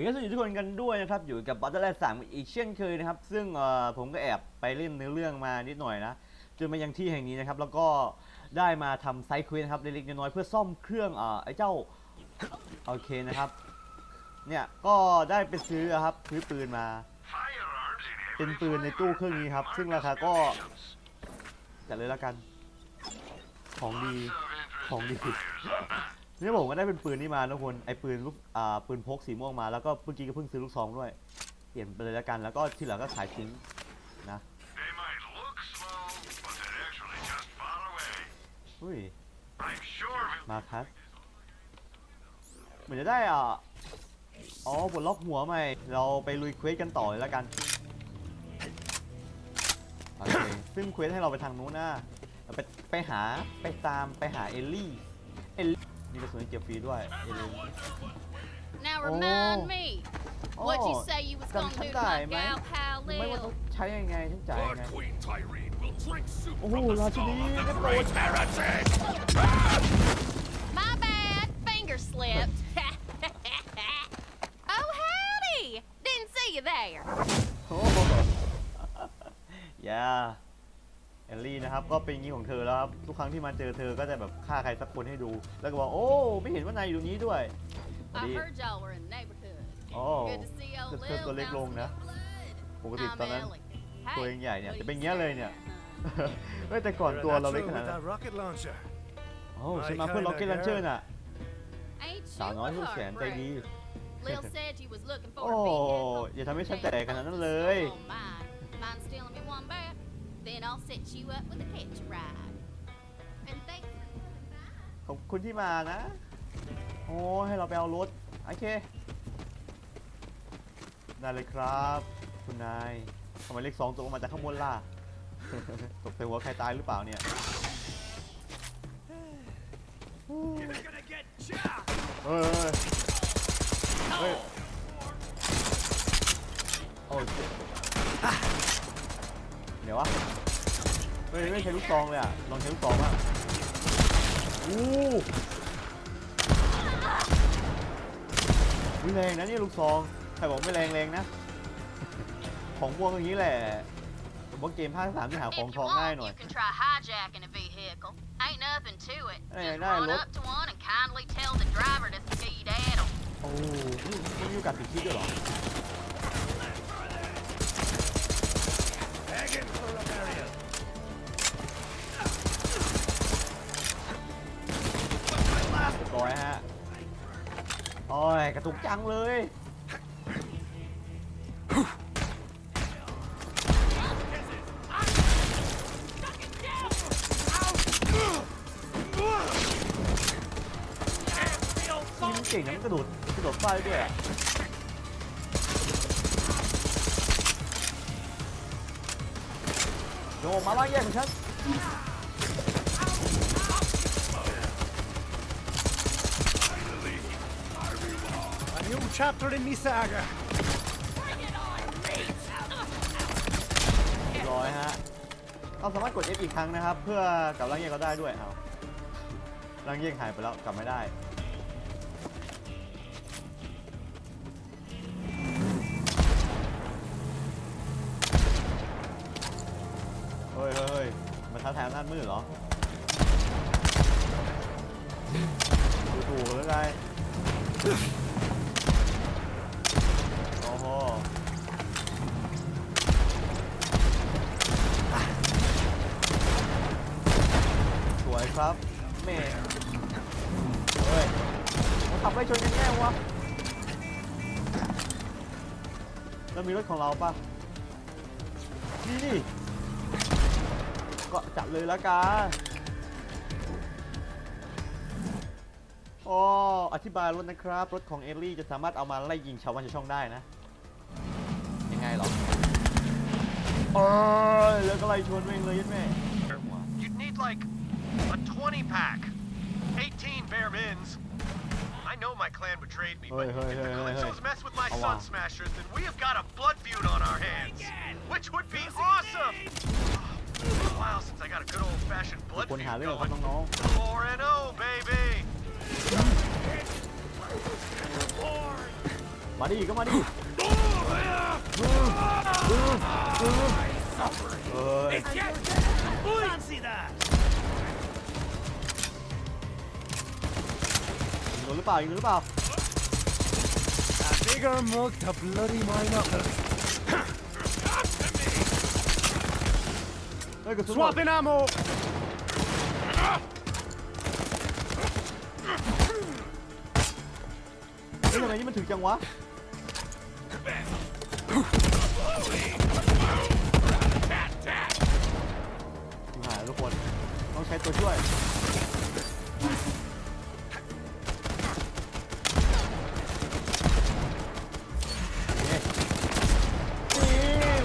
โอเคสวัสดีทุกคนกันด้วยนะครับ อยู่กับบัตเตอร์แลนด์สามอีกเช่นเคยนะครับ ซึ่งผมก็แอบไปเล่นเนื้อเรื่องมานิดหน่อยนะจนมายังที่แห่งนี้นะครับ แล้วก็ได้มาทำไซด์ควสนะครับเล็กๆน้อยๆเพื่อซ่อมเครื่องอไอ้เจ้าโอเคนะครับ เนี่ยก็ได้ไปซื้อครับซื้อปืนมา เป็นปืนในตู้เครื่องนี้ครับ ซึ่งราคาก็จัดเลยแล้วกัน ของดีของดี นี่ผมก็ได้เป็นปืนนี้มาทุกคนไอ้ปืนลูกอ่าปืนพกสีม่วงมาแล้วก็เมื่อกี้ก็เพิ่งซื้อลูกซองด้วย เปลี่ยนไปเลยล้วกันแล้วก็ที่เหลือก็ขายทิ้งนะอุ้ยมาคัสเหมือนจะได้อะอ๋อปลดล็อกหัวใหม่เราไปลุยเควสกันต่อเลยล้วกันโอเคซึ่งเควสให้เราไปทางนู้นนะเราไปไปหาไปตามไปหาเอลลี่เอลลี่ มีกระสุนเก็บฟรีด้วย เอลลี่ Now Oh. remind me, what you Oh, say you was จำ gonna ฉัน do to ได้ my ไหม gal pal ไม่ว่าต้อง Lil? ใช้ยังไงฉันจ่ายยังไง Lord Queen Tyrene will drink soup Oh, from the Rajini, skull of the get great those- heretic! My bad, finger slipped. oh howdy! Didn't see you there. โอ้โ หอย่าเอลลี่นะครับก็เป็นอย่างนี้ของเธอแล้วครับทุกครั้งที่มาเจอเธอก็จะแบบฆ่าใครสักคนให้ดู แล้วก็บอกโอ้ไม่เห็นว่านายอยู่ตรงนี้ด้วยพอ I ดี heard y'all were in the neighborhood. โอ้ Good to see old เธอ Lil ตัวเล็กลง bouncing นะ your blood. ปกติ I'm ตอนนั้น Ellie. ตัว Hey, เองใหญ่เนี่ย what จะ you เป็นอย่างเงี้ยเลยเนี่ย say, huh? เฮ้ยแต่ก่อนตัวเราเล็กข You're นาด a นั้น natural with that rocket launcher. โอ้ฉันมาเพื่อล็อกเก็ตลันเชอร์น่ะ Ain't สาว you น้อย a ผู้แสนใจดี heartbreaker? Lil said you was looking for โอ้ a vehicle. อย่าทำให้ฉันแตกขนาดนั้นเลย Stole mine. Mind stealing me one back? Then I'll set you up with a catch ride. And thanks for coming by. ขอบคุณที่มานะ โอ้ให้เราไปเอารถ โอเค ได้เลยครับ คุณนายทำไมเลขสองตกลงมาจากข้างบนล่ะ ตกใส่หัวใครตายหรือเปล่าเนี่ย You're gonna get shot. เฮ้ยเฮ้ยโอ้ยเดี๋ยววะเฮ้ยไม่ใช้ลูกซองเลยอะ ลองใช้ลูกซองบ้างอู้วิแรงนะเนี่ยลูกซอง ใครบอกไม่แรงแรงนะ ของพวกอย่างนี้แหละผมว่าเกมภาคสามที่หาของ If ท you องง่ายหน่อย want, you can try hijacking a vehicle. Ain't nothing to it. Hey, Just no, run look. up to one and kindly tell the driver to speed at 'em. โอ้นี่ไม่มีโอกาสติดคิดด้วยเหรอ เรียบร้อยฮะ โอ้ย กระตุกจังเลยนี่มันเก่งนะมันกระโดดกระโดดได้ด้วยอะ โยมาบ้างแย่งของฉัน A new chapter in me saga. ร้อยฮะเราสามารถกด F อีกครั้งนะครับ เพื่อกลับร่างแยกก็ได้ด้วยเอาร่างแยกหายไปแล้วกลับไม่ได้ มืดเหรอดูถูกแล้วไงโอ้โหสวยครับเมย์เฮ้ยมันขับไล่ชนกันแง่วะแล้วมีรถของเราปะนี่นี่ ก็จับเลยละกันอ๋ออธิบายรถนะครับ รถของเอลลี่จะสามารถเอามาไล่ยิงชาวบ้านชาวช่องได้นะ ยังไงเหรอเอ้ยแล้วก็ไล่ชนเองเลยยัดแม่ You'd need like a 20 pack, 18 bare mins. I know my clan would trade me, but Hey, hey, if hey, the hey, Calypsos hey. mess with my Oh, Sun wow. Smashers, then we have got a blood feud on our hands, which would be awesome. It's been a while since I got a good old-fashioned blood คน feud หาเรื่องครับ going. น้อง Four and oh, baby. มาดิก็มาดิเอ้ย Fancy that! ยิงโดนหรือเปล่ายิงโดนหรือเปล่า A bigger mug to bloody my knuckles. เฮ้ยกระสุนหมด Swapping ammo! เฮ้ยทำไมนี่มันถึงจังวะชิบหายแล้วทุกคนต้องใช้ตัวช่วย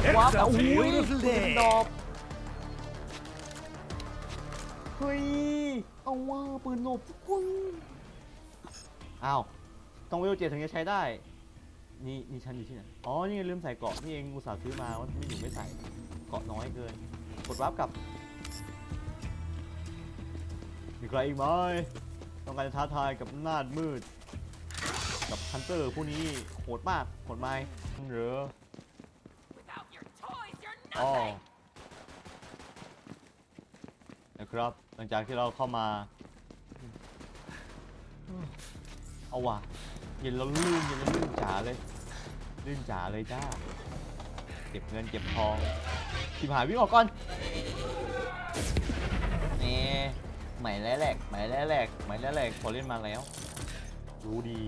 นี่ว้าว It's a โอ้ย beautiful ปืน day ดอก เฮ้ย เอาว่าปืนหนบทุกคนอ้าว ต้องเวลเจ็ดถึงจะใช้ได้ นี่นี่ฉันอยู่ที่ไหน อ๋อ นี่ลืมใส่เกราะนี่เองอุตส่าห์ซื้อมาว่าไม่อยู่ไม่ใส่ เกราะน้อยเกิน กดรับกลับ มีใครอีกไหม ต้องการจะท้าทายกับนาดมืด กับฮันเตอร์ผู้นี้โหดมาก โหดไหมหรือ Without your toys, you're อ๋อ nothing. นะครับ หลังจากที่เราเข้ามา เอาว่ะเย็นแล้วลื่นเย็นแล้วลื่นจ๋าเลย ลื่นจ๋าเลยจ้า เก็บเงินเก็บทองทิมหายวิ่งออกก่อนนี่ใหม่แล้วแหลกใหม่แล้วแหลกใหม่แล้วแหลกพอเล่นมาแล้ว รู้ดี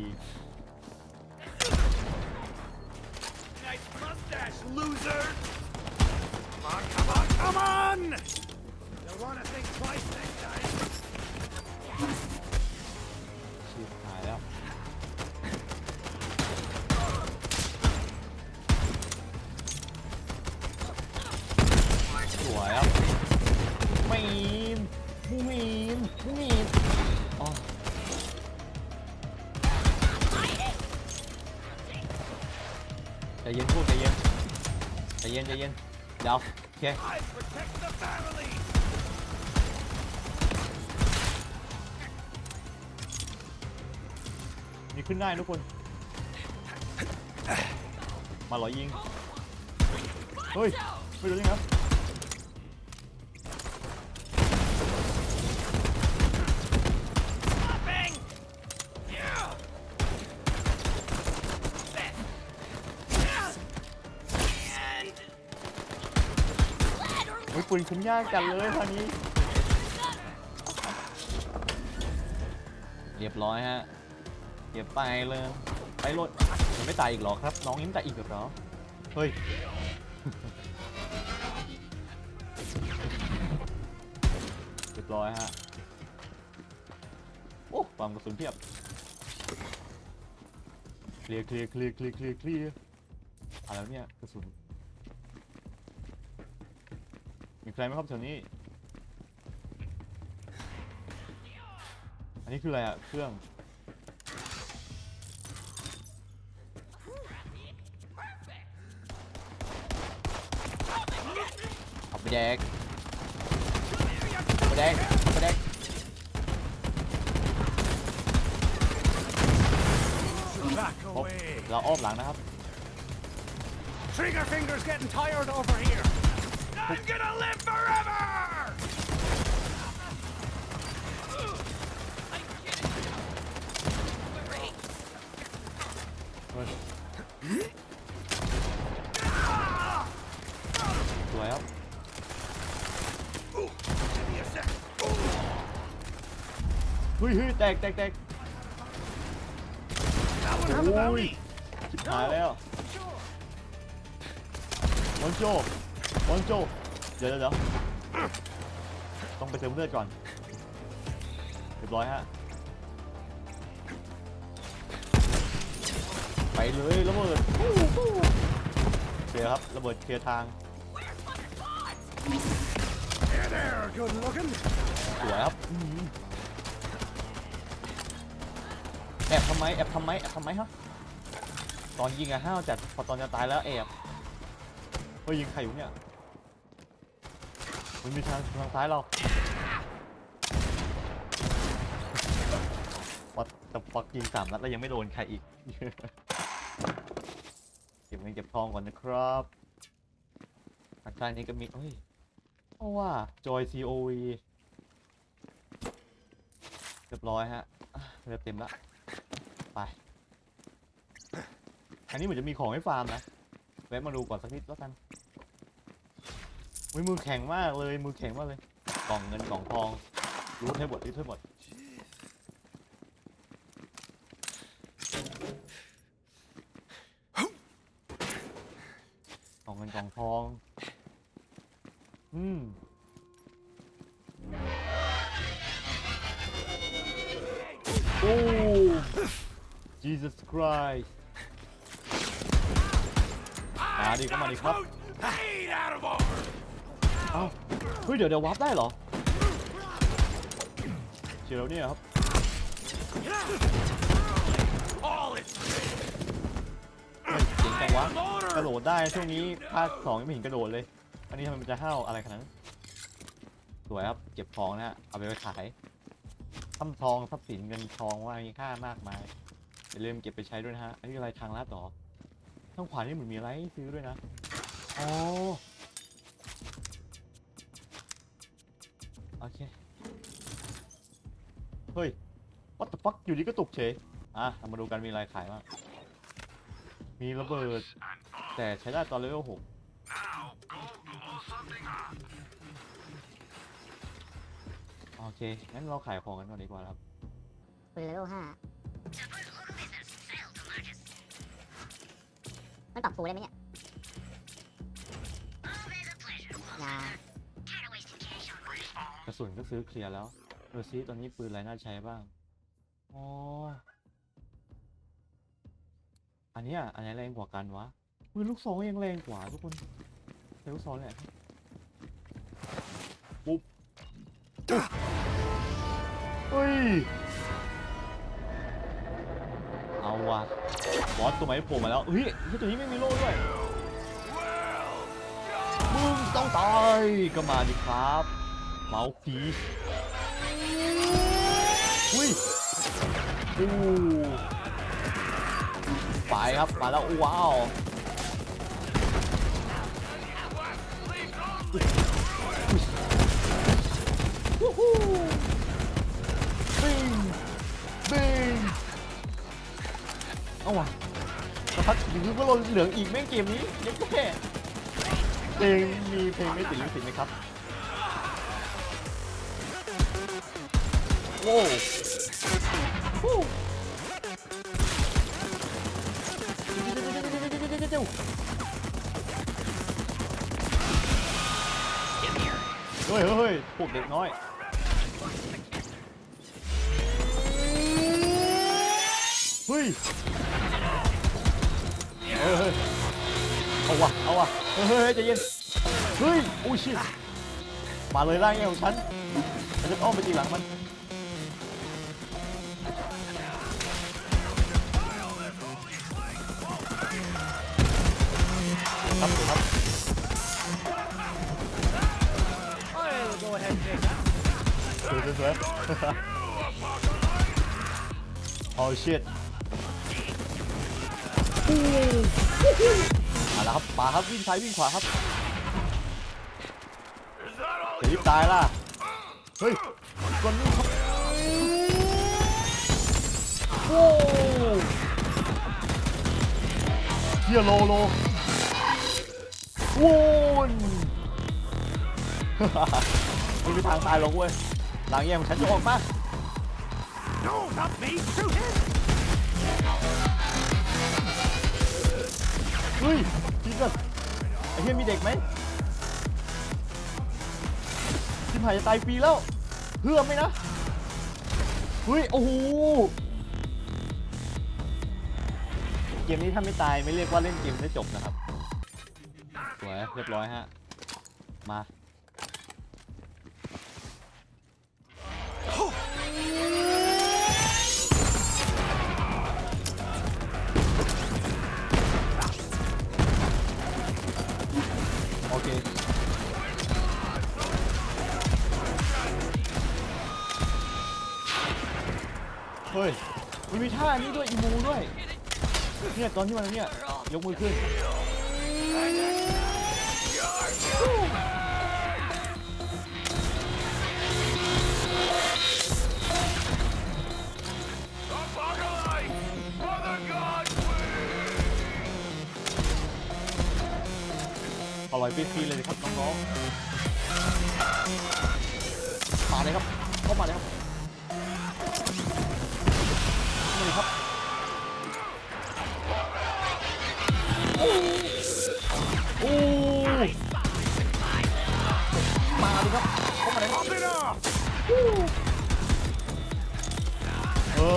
Nice mustache, loser! Come on, come on, come on! ชิบหายแล้ว สวยครับมีนมีนมีนอ๋อใจเย็นพูดใจเย็นใจเย็นใจเย็นเดี๋ยวโอเค I protect the family! ขึ้นได้ทุกคน มาเหรอยิง เฮ้ย ไม่รู้ยังไง Bang! Yeah! เฮ้ยปืนคุ้มยากกันเลยทางนี้ เรียบร้อยฮะ เก็บไปเลยไปรถยังไม่ตายอีกหรอครับ น้องยังไม่ตายอีกเหรอเฮ้ยเรียบร้อยฮะโอ้ความกระสุนเพียบเคลียร์เคลียร์เคลียร์เคลียร์เคลียร์เคลียร์อะไรเนี่ยกระสุนมีใครไหมครับแถวนี้ อันนี้คืออะไรอะเครื่อง ดกเอาไปแดกเอาไปแดก Back โอ๊ะ away! เราอ้อมหลังนะครับ Trigger finger's getting tired over here! I'm gonna live forever! เฮ้ยสวยครับ เฮ้ยเฮ้ยแตกแตกแตก That one have a Oi. bounty! ชิบหายแล้วมอนโจมอนโจเดี๋ยวเดี๋ยวเดี๋ยวต้องไปเติมเลือดก่อนเรียบร้อยฮะไปเลยระเบิดเคลียร์ครับระเบิดเคลียร์ทางสวยครับ แอบทำไมแอบทำไมแอบทำไมฮะตอนยิงอะห้าวจัดพอตอนจะตายแล้วแอบเฮ้ยยิงใครอยู่เนี่ยมันมีทางทางซ้ายเราวัดจะฟักยิงสามนัดแล้วยังไม่โดนใครอีก เก็บเงินเก็บทองก่อนนะครับอาการนี้ก็มีเฮ้ยเอาว่าจอย COV เรียบร้อยฮะอะเรียบเต็มละ ไป อันนี้เหมือนจะมีของให้ฟาร์มนะแวะมาดูก่อนสักนิดแล้วกันมือแข็งมากเลย มือแข็งมากเลย กล่องเงินกล่องทอง รู้ให้หมดรู้ให้หมด กล่องเงินกล่องทอง อืมโอ้ Jesus Christ มาดิเข้ามาดิครับ เอ้าเฮ้ยเดี๋ยวเดี๋ยววาร์ปได้เหรอเชียวเนี่ยครับ เฮ้ยเจ๋งจังวะกระโดดได้ช่วงนี้ภาคสองยังไม่เห็นกระโดดเลย อันนี้ทำไมมันจะห้าวอะไรขนาดนั้นสวยครับเก็บทองนะฮะเอาไปไปขายทำทองทรัพย์สินเงินทองว่ามีค่ามากมาย อย่าลืมเก็บไปใช้ด้วยนะฮะอันนี้อะไรทางลาดต่อทางขวานี่เหมือนมีอะไรให้ซื้อด้วยนะอ๋อโอเคเฮ้ย what the fuck อยู่ดีก็ตกเฉยอะเรามาดูกันมีอะไรขายบ้างมีระเบิด แต่ใช้ได้ตอนเลเวลหกโอเค งั้นเราขายของกันก่อนดีกว่าครับ เปืนเลเวลห้า มันปรับฟูได้ไหมเนี่ยอยากระสุนก็ซื้อเคลียร์แล้วดูซิตอนนี้ปืนอะไรน่าใช้บ้างอ๋ออันเนี้ยอันไหนแรงกว่ากันวะปืนลูกซองยังแรงกว่าทุกคนใช้ลูกซองแหละปุ๊บปุ๊บเฮ้ยเอาว่ะ บอสตัวใหม่โผล่มาแล้วเฮ้ยเฮ้ยตัวนี้ไม่มีโล่ด้วยมึงต้องตายก็มาดิครับเมาส์พีชอุ้ยอู้ไปครับมาแล้วว้าววู้ฮู้บิงบิงเอาว่ะ พักถึงก็ลนเหลืองอีกแม่งเกมนี้เยังแค่เพลงมีเพลงไม่ติดลิขสิทธิ์ไหมครับโว้ยเฮ้ยเฮ้ยพวกเด็กน้อยเฮ้ย เฮ้ยเฮ้ยเอาวะเอาวะเฮ้ยเฮ้ยใจเย็นเฮ้ยโอ้ยชิตมาเลยร่างเงี้ยของฉันฉันจะอ้อมไปตีหลังมันครับครับ I'll go ahead and take that. สวยสวยสวย oh shit อู้มาแล้วครับมาครับวิ่งซ้ายวิ่งขวาครับ Is that all จะรีบตายล่ะ เฮ้ยก่อนนี้ครับโอ้เฮียโลโลโว้นไม่มีทางตายหรอกเว้ยหลังแย่ของฉันจะออกมา No, not me. Shoot him. ก่อนไอ้เฮียมีเด็กไหมทิมหายจะตายฟรีแล้วเพื่อไหมนะเฮ้ยโอ้โหเกมนี้ถ้าไม่ตายไม่เรียกว่าเล่นเกมได้จบนะครับสวยเรียบร้อยฮะมา เฮ้ยมันมีท่านี้ด้วยอีมูด้วยเนี่ยตอนที่มันเนี่ยยกมือขึ้นอร่อยฟรีๆเลยครับน้องๆมาเลยครับเข้ามาเลยครับ ครับโอ้มาเลยครับเข้ามาเลยเฮ้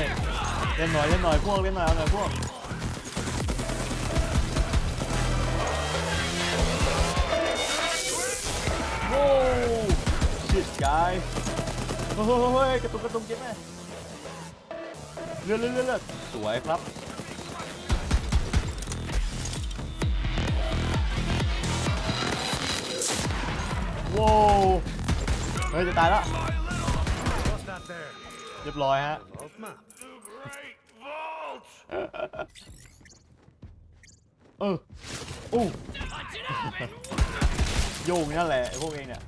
ยเล่นหน่อยเล่นหน่อยพวกเล่นหน่อยเอาหน่อยพวกโว้ชิดกายเฮ้ยกระตุกกระตุกเจ็บไหม เลือดเลือดเลือดเลือดสวยครับ โว้วเฮ้ยจะตายแล้ว เรียบร้อยฮะ เอออู้โยงนั่นแหละพวกเองเนี่ย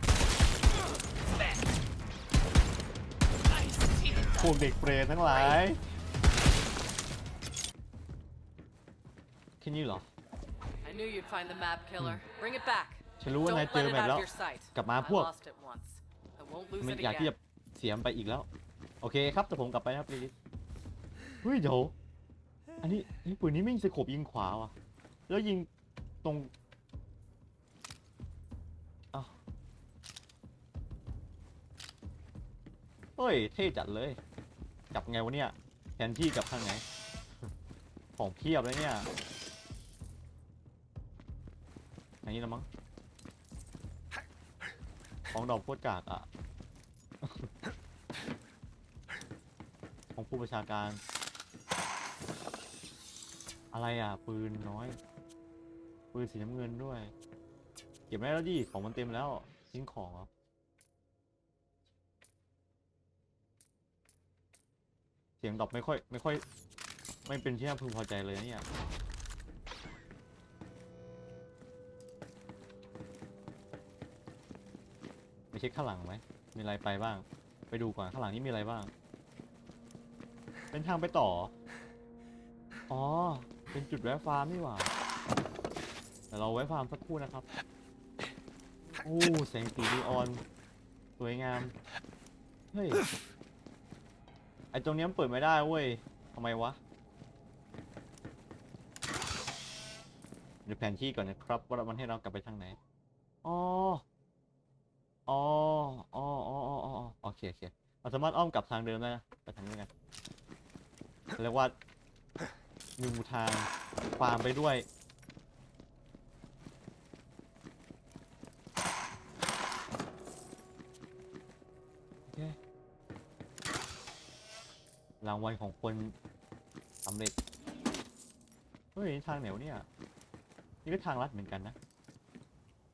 พวกเด็กเปรตทั้งหลาย แค่นี้เหรอ I knew you'd find the map killer. Bring it back. ฉันรู้ว่านาย Don't เจอ let it แบบ out แล้ว of your sight. กลับมา I พวก lost it once. I won't lose ไม่ it อยากที่ again. จะเสียมไปอีกแล้ว โอเคครับแต่ผมกลับไปนะครับลิลิเฮ้ยเดี๋ยวอันนี้นี่ปืนนี้ไม่งสโคบยิงขวาว่ะ แล้วยิงตรงอ้าวเฮ้ย เท่จัดเลยกลับไงวะเนี่ยแทนที่กลับทางไหน ของเพียบเลยเนี่ย อย่างนี้ละมั้งของดอกโคตรกากอะ ของผู้ประชาการ อะไรอะ ปืนน้อย ปืนสีน้ำเงินด้วย เก็บไม่ได้แล้วดิของมันเต็มแล้วทิ้งของเสียงดอปไม่ค่อย ไม่ค่อย ไม่เป็นที่น่าพึงพอใจเลยเนี่ย ช็คข้างหลังไหมมีอะไรไปบ้าง ไปดูก่อนข้างหลังนี้มีอะไรบ้าง เป็นทางไปต่อ อ๋อ เป็นจุดแวะฟาร์มนี่หว่าเดี๋ยวเราแวะฟาร์มสักครู่นะครับโอ้แสงสีนีออน สวยงาม เฮ้ย ไอตรงนี้มันเปิดไม่ได้เว้ยทำไมวะเดี๋ยวแผนที่ก่อนนะครับ ว่ามันให้เรากลับไปทางไหน อ๋อ อ๋ออ๋ออ๋ออ๋ออ๋อโอเค โอเค เราสามารถอ้อมกลับทางเดิมได้นะ ไปทางนี้กัน เรียกว่ามีมูทางฟาร์มไปด้วย โอเค รางวัลของคนสำเร็จ เฮ้ย ทางไหนียวเนี่ย นี่ก็ทางลัดเหมือนกันนะ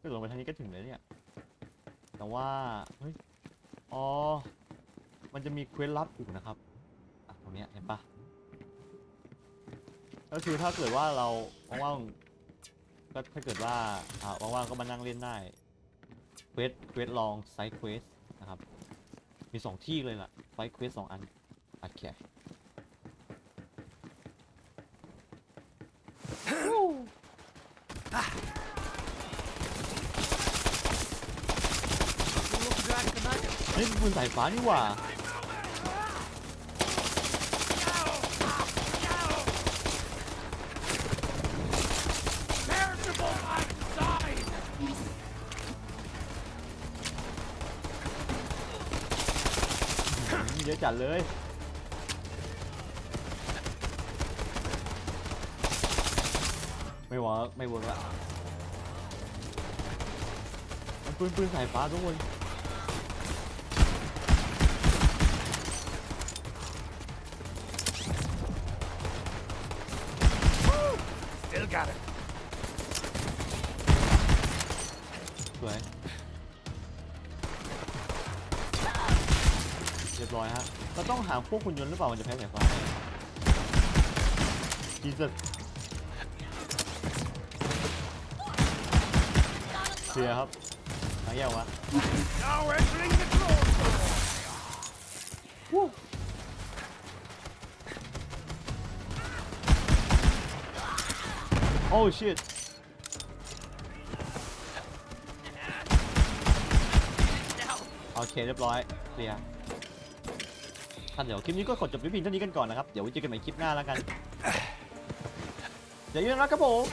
ก็ลงไปทางนี้ก็ถึงเลยเนี่ย แต่ว่าเฮ้ยอ๋อ มันจะมีเควสลับอยู่นะครับอะตรงเนี้ยเห็นปะก็คือถ้าเกิดว่าเราว่างๆก็ถ้าเกิดว่าอ่าว่างๆก็มานั่งเล่นได้เควสเควสลองไซด์เควสนะครับ มีสองที่เลยล่ะไซด์เควสสองอันโอเคเฮ้ยปืนสายฟ้านี่หว่าเยอะจัดเลยไม่วอร์ไม่เวิร์กละมันปืนปืนสายฟ้าทุกคน got it. สวย เรียบร้อยฮะ เราต้องหาพวกคุณยนต์หรือเปล่า มันจะแพ้สายฟ้า Jesus เคลียร์ครับหางแยกวะ Now entering the corridor. Oh shit โอเคเรียบร้อยเคลียร์ท่านเดี๋ยวคลิปนี้ก็กดจบวิพีเท่านี้กันก่อนนะครับ เดี๋ยวไว้เจอกันใหม่คลิปหน้าแล้วกัน เดี๋ยวอยืนนะครับผม